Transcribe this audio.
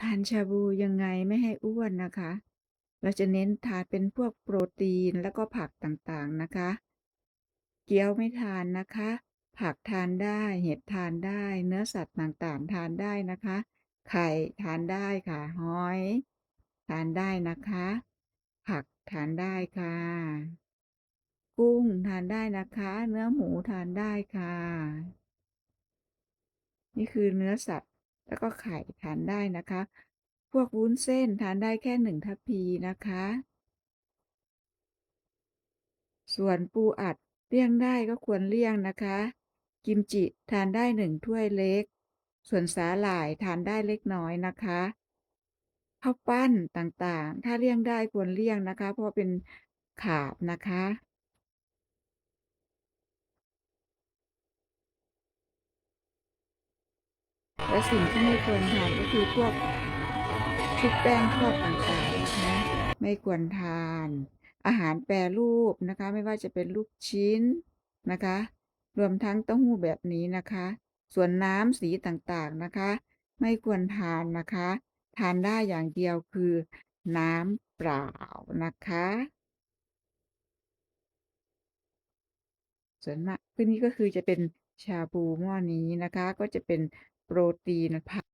ทานชาบูยังไงไม่ให้อ้วนนะคะ เราจะเน้นทานเป็นพวกโปรตีนแล้วก็ผักต่างๆนะคะ เกี๊ยวไม่ทานนะคะ ผักทานได้ เห็ดทานได้ เนื้อสัตว์ต่างๆ ทานได้นะคะ ไข่ทานได้ค่ะ หอย ทานได้นะคะ ผักทานได้ค่ะ กุ้งทานได้นะคะ เนื้อหมูทานได้ค่ะ นี่คือเนื้อสัตว์ แล้วก็ไข่ทานได้นะคะ พวกวุ้นเส้นทานได้แค่1ทัพพีนะคะ ส่วนปูอัดเลี่ยงได้ก็ควรเลี่ยงนะคะ กิมจิทานได้1ถ้วยเล็ก ส่วนสาหร่ายทานได้เล็กน้อยนะคะข้าวปั้นต่างๆ ถ้าเลี่ยงได้ควรเลี่ยงนะคะ เพราะเป็นข่าบนะคะ และสิ่งที่ไม่ควรทานก็คือพวกชุบแป้งทอดต่างๆนะไม่ควรทาน อาหารแปรรูปนะคะ ไม่ว่าจะเป็นลูกชิ้นนะคะ รวมทั้งเต้าหู้แบบนี้นะคะ ส่วนน้ำสีต่างๆนะคะ ไม่ควรทานนะคะ ทานได้อย่างเดียวคือ น้ำเปล่านะคะ ส่วนมากคือนี้ก็คือจะเป็น ชาบูหม้อนี้นะคะ ก็จะเป็นโปรตีนผัก